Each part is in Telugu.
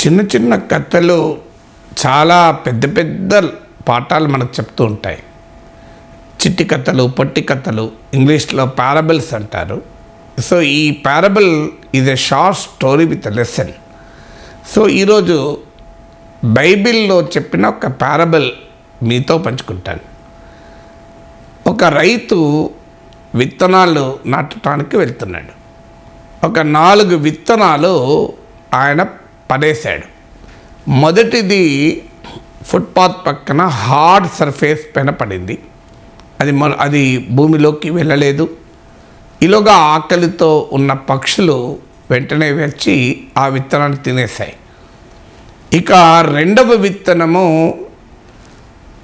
చిన్న చిన్న కథలు చాలా పెద్ద పెద్ద పాఠాలు మనకు చెప్తూ ఉంటాయి. చిట్టి కథలు పొట్టి కథలు ఇంగ్లీష్లో పారబుల్స్ అంటారు. సో ఈ పారబుల్ ఇది a short story with lesson so ఈరోజు బైబిల్లో చెప్పిన ఒక పారబుల్ మీతో పంచుకుంటాను. ఒక రైతు విత్తనాలు నాటడానికి వెళ్తున్నాడు. ఒక నాలుగు విత్తనాలు ఆయన పడేశాడు. మొదటిది ఫుట్పాత్ పక్కన హార్డ్ సర్ఫేస్ పైన పడింది. అది మొ అది భూమిలోకి వెళ్ళలేదు. ఇలాగా ఆకలితో ఉన్న పక్షులు వెంటనే వచ్చి ఆ విత్తనాన్ని తినేశాయి. ఇక రెండవ విత్తనము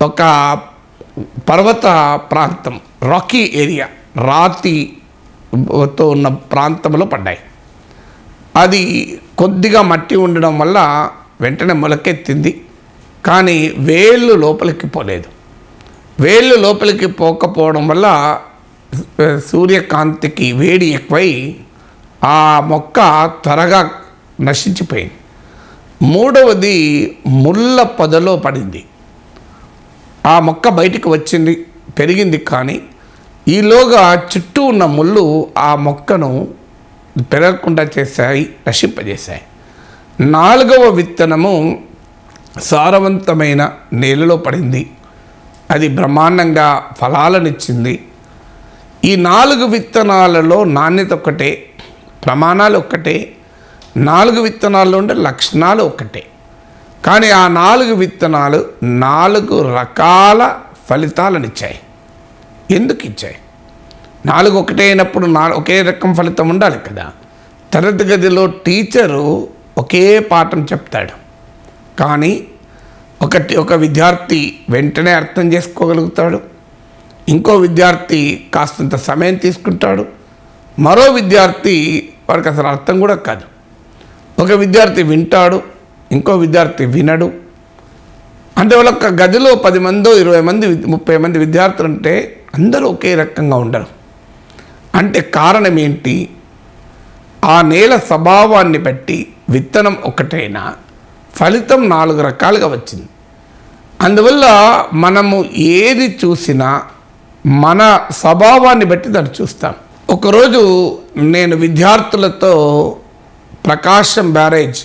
ఒక పర్వత ప్రాంతం రాకీ ఏరియా రాతితో ఉన్న ప్రాంతంలో పడ్డాయి. అది కొద్దిగా మట్టి ఉండడం వల్ల వెంటనే మొలకెత్తింది. కానీ వేళ్ళు లోపలికి పోలేదు. వేళ్ళు లోపలికి పోకపోవడం వల్ల సూర్యకాంతికి వేడి ఎక్కువై ఆ మొక్క త్వరగా నశించిపోయింది. మూడవది ముళ్ళ పొదలో పడింది. ఆ మొక్క బయటికి వచ్చింది పెరిగింది కానీ ఈలోగా చుట్టూ ఉన్న ముళ్ళు ఆ మొక్కను పెరగకుండా చేశాయి నశింపజేశాయి. నాలుగవ విత్తనము సారవంతమైన నేలలో పడింది. అది బ్రహ్మాండంగా ఫలాలనిచ్చింది. ఈ నాలుగు విత్తనాలలో నాణ్యత ఒక్కటే ప్రమాణాలు ఒక్కటే నాలుగు విత్తనాల్లో ఉండే లక్షణాలు ఒక్కటే. కానీ ఆ నాలుగు విత్తనాలు నాలుగు రకాల ఫలితాలను ఇచ్చాయి ఎందుకు ఇచ్చాయి నాలుగు ఒకటే అయినప్పుడు నా ఒకే రకం ఫలితం ఉండాలి కదా. తరగతి గదిలో టీచరు ఒకే పాఠం చెప్తాడు. కానీ ఒకటి ఒక విద్యార్థి వెంటనే అర్థం చేసుకోగలుగుతాడు. ఇంకో విద్యార్థి కాస్తంత సమయం తీసుకుంటాడు. మరో విద్యార్థి వాడికి అసలు అర్థం కూడా కాదు. ఒక విద్యార్థి వింటాడు ఇంకో విద్యార్థి వినడు. అంటే ఒక గదిలో పది మందో ఇరవై మంది ముప్పై మంది విద్యార్థులు ఉంటే అందరూ ఒకే రకంగా ఉండరు. అంటే కారణం ఏంటి? ఆ నేల స్వభావాన్ని బట్టి విత్తనం ఒకటైనా ఫలితం నాలుగు రకాలుగా వచ్చింది. అందువల్ల మనము ఏది చూసినా మన స్వభావాన్ని బట్టి దాన్ని చూస్తాం. ఒకరోజు నేను విద్యార్థులతో ప్రకాశం బ్యారేజ్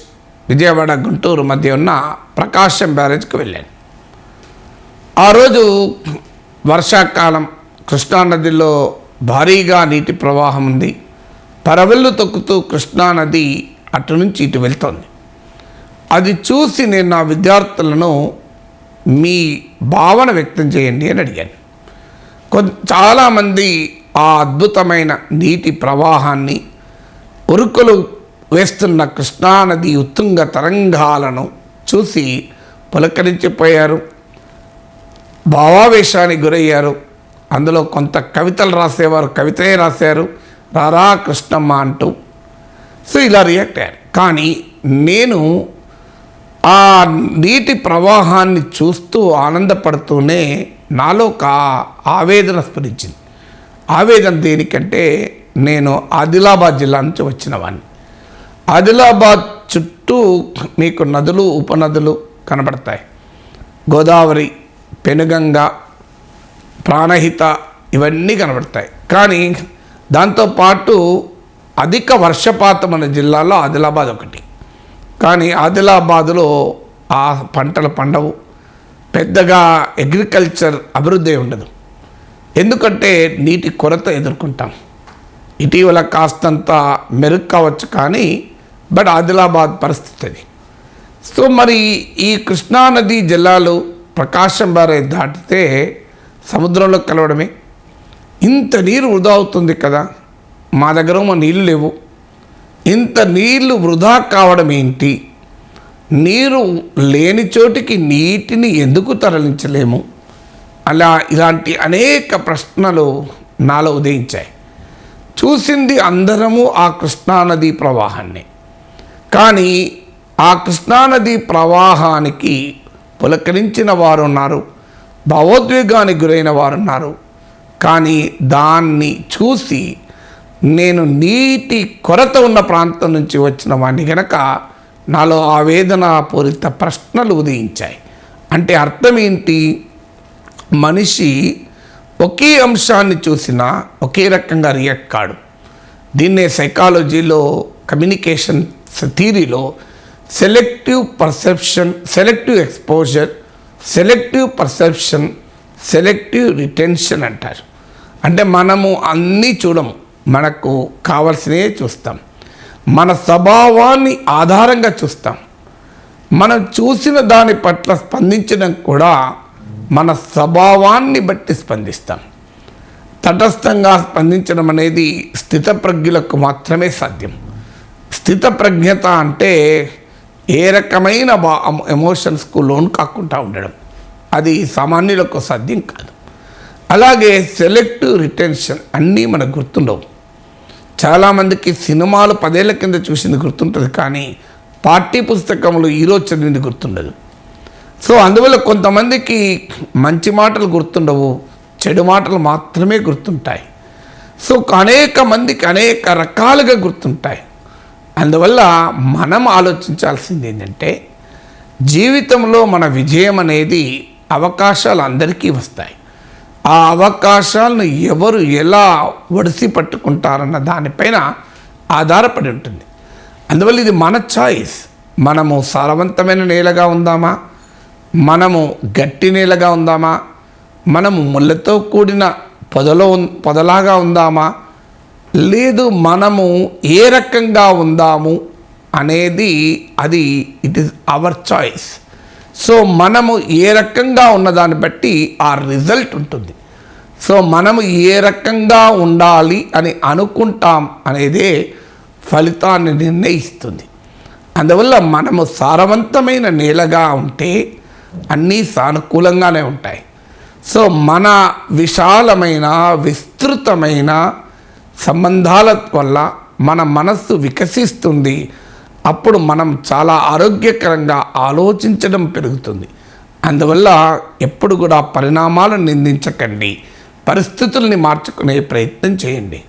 విజయవాడ గుంటూరు మధ్య ఉన్న ప్రకాశం బ్యారేజ్కి వెళ్ళాను. ఆ రోజు వర్షాకాలం కృష్ణానదిలో భారీగా నీటి ప్రవాహం ఉంది. పరవెళ్ళు తొక్కుతూ కృష్ణానది అటు నుంచి ఇటు వెళ్తోంది. అది చూసి నేను నా విద్యార్థులను మీ భావన వ్యక్తం చేయండి అని అడిగాను. కొ చాలామంది ఆ అద్భుతమైన నీటి ప్రవాహాన్ని ఉరుకులు వేస్తున్న కృష్ణానది ఉత్తుంగ తరంగాలను చూసి పులకరించిపోయారు. భావావేశానికి గురయ్యారు. అందులో కొంత కవితలు రాసేవారు కవితే రాశారు. రారా కృష్ణమ్మ అంటూ. సో ఇలా రియాక్ట్ అయ్యారు. కానీ నేను ఆ నీటి ప్రవాహాన్ని చూస్తూ ఆనందపడుతూనే నాలో ఒక ఆవేదన స్ఫురించింది. ఆవేదన దేనికంటే నేను ఆదిలాబాద్ జిల్లా నుంచి వచ్చిన వాడిని ఆదిలాబాద్ చుట్టూ మీకు నదులు ఉపనదులు కనబడతాయి. గోదావరి పెనుగంగ ప్రాణహిత ఇవన్నీ కనబడతాయి. కానీ దాంతోపాటు అధిక వర్షపాతం అనే జిల్లాలో ఆదిలాబాద్ ఒకటి. కానీ ఆదిలాబాద్లో ఆ పంటలు పండవు. పెద్దగా అగ్రికల్చర్ అభివృద్ధి ఉండదు. ఎందుకంటే నీటి కొరత ఎదుర్కొంటాం. ఇటీవల కాస్తంత మెరుగు కావచ్చు కానీ బట్ ఆదిలాబాద్ పరిస్థితి అది. సో మరి ఈ కృష్ణానది జిల్లాలు ప్రకాశం బారే దాటితే సముద్రంలో కలవడమే. ఇంత నీరు వృధా అవుతుంది కదా? మా దగ్గర మా నీళ్ళు లేవు. ఇంత నీళ్ళు వృధా కావడం ఏంటి? నీరు లేని చోటికి నీటిని ఎందుకు తరలించలేము? అలా ఇలాంటి అనేక ప్రశ్నలు నాలో ఉదయించాయి. చూసింది అందరము ఆ కృష్ణానది ప్రవాహాన్ని. కానీ ఆ కృష్ణానది ప్రవాహానికి పులకరించిన వారు ఉన్నారు. భావోద్వేగానికి గురైన వారు ఉన్నారు కానీ దాన్ని చూసి నేను నీటి కొరత ఉన్న ప్రాంతం నుంచి వచ్చిన వాడిని గనక నాలో ఆవేదన పూరిత ప్రశ్నలు ఉదయించాయి. అంటే అర్థం ఏంటి మనిషి ఒకే అంశాన్ని చూసినా ఒకే రకంగా రియాక్ట్ కాడు. దీన్నే సైకాలజీలో communication థీరీలో selective perception selective exposure selective perception selective retention అంటారు. అంటే మనము అన్నీ చూడము మనకు కావలసినవే చూస్తాం. మన స్వభావాన్ని ఆధారంగా చూస్తాం. మనం చూసిన దాని పట్ల స్పందించడం కూడా మన స్వభావాన్ని బట్టి స్పందిస్తాం. తటస్థంగా స్పందించడం అనేది స్థితప్రజ్ఞులకు మాత్రమే సాధ్యం. స్థితప్రజ్ఞత అంటే ఏ రకమైన ఎమోషన్స్కు లోన్ కాకుండా ఉండడం. అది సామాన్యులకు సాధ్యం కాదు. అలాగే సెలెక్ట్ రిటెన్షన్ అన్నీ మనకు గుర్తుండవు. చాలామందికి సినిమాలు పదేళ్ళ కింద చూసింది గుర్తుంటుంది కానీ పాఠ్య పుస్తకములు ఈరోజు చదివింది గుర్తుండదు. సో అందువల్ల కొంతమందికి మంచి మాటలు గుర్తుండవు చెడు మాటలు మాత్రమే గుర్తుంటాయి. సో అనేక మందికి అనేక రకాలుగా గుర్తుంటాయి. అందువల్ల మనం ఆలోచించాల్సింది ఏంటంటే జీవితంలో మన విజయం అనేది అవకాశాలు అందరికీ వస్తాయి. ఆ అవకాశాలను ఎవరు ఎలా ఒడిసి పట్టుకుంటారన్న దానిపైన ఆధారపడి ఉంటుంది. అందువల్ల ఇది మన చాయిస్ మనము సారవంతమైన నేలగా ఉందామా? మనము గట్టి నేలగా ఉందామా? మనము ముళ్ళతో కూడిన పొదలో పొదలాగా ఉందామా? లేదు మనము ఏ రకంగా ఉందాము అనేది అది it is our choice so మనము ఏ రకంగా ఉన్నదాన్ని బట్టి ఆ రిజల్ట్ ఉంటుంది. సో మనము ఏ రకంగా ఉండాలి అని అనుకుంటాం అనేదే ఫలితాన్ని నిర్ణయిస్తుంది. అందువల్ల మనము సారవంతమైన నేలగా ఉంటే అన్నీ సానుకూలంగానే ఉంటాయి. సో మన విశాలమైన విస్తృతమైన సంబంధాల వల్ల మన మనస్సు వికసిస్తుంది. అప్పుడు మనం చాలా ఆరోగ్యకరంగా ఆలోచించడం పెరుగుతుంది. అందువల్ల ఎప్పుడు కూడా పరిణామాలను నిందించకండి. పరిస్థితుల్ని మార్చుకునే ప్రయత్నం చేయండి.